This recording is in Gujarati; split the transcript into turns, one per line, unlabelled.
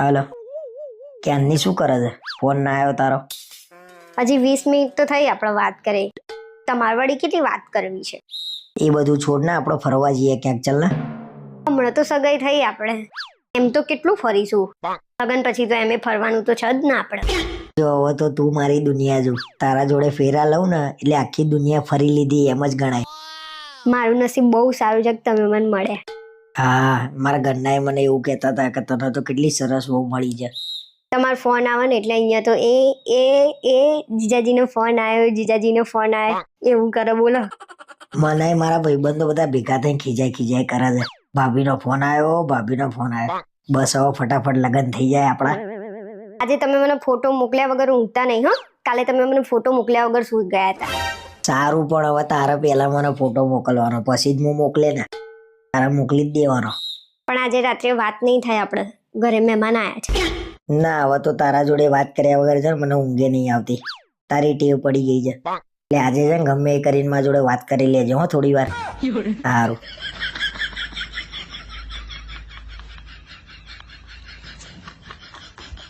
હાલો. ક્યારની શું કરે છે? ફોન ના આવ્યો તારો.
હજી વીસ મિનિટ તો થઈ આપણે વાત કરી. તમારે વળી કેટલી વાત કરવી છે?
એ બધું છોડ ને આપણે ફરવા જઈએ ક્યાંક. ચાલ ને.
હમણાં તો સગાઈ થઈ આપણે. એમ તો કેટલું ફરીશું. લગન પછી તો એમે ફરવાનું તો છે જ ને આપણે.
જો હવે તો તું મારી દુનિયા જો. તારા જોડે ફેરા લઉં ને એટલે આખી દુનિયા ફરી લીધી એમ જ ગણાય.
મારું નસીબ બહુ સારું છે કે તમે મને મળ્યા.
હા મારા ઘરનાએ મને એવું કહેતા હતા કે તને તો કેટલી સરસ બહુ મળી છે.
તમારો ફોન આવે ને એટલે અહીંયા તો એ એ એ જીજાજીનો ફોન આવ્યો જીજાજીનો ફોન આવ્યો. એવું કરે બોલો.
મને મારા ભાઈબંધો બધા ભેગા થઈને ખીજાય ખીજાય કરે છે. ભાભીનો ફોન આવ્યો ભાભીનો ફોન આવ્યો. બસ હવે ફટાફટ લગ્ન થઈ જાય આપણા.
આજે તમે મને ફોટો મોકલ્યા વગર ઊંઘતા નહીં હો. કાલે તમે મને ફોટો મોકલ્યા વગર સૂઈ ગયા હતા.
સારું પણ હવે તારે પહેલા મને ફોટો મોકલવાનો પછી જ હું મોકલે ને. તારે મોકલી જ દેવાનો.
પણ આજે રાત્રે વાત નહીં થાય આપણે. ઘરે મહેમાન આવ્યા છે.
ના હવે તો તારા જોડે વાત કર્યા વગર છે ને મને ઊંઘે નહીં આવતી. તારી ટેવ પડી ગઈ છે. એટલે આજે છે ને ગમે એ કરીને મારા જોડે વાત કરી લેજો હો થોડી વાર સારું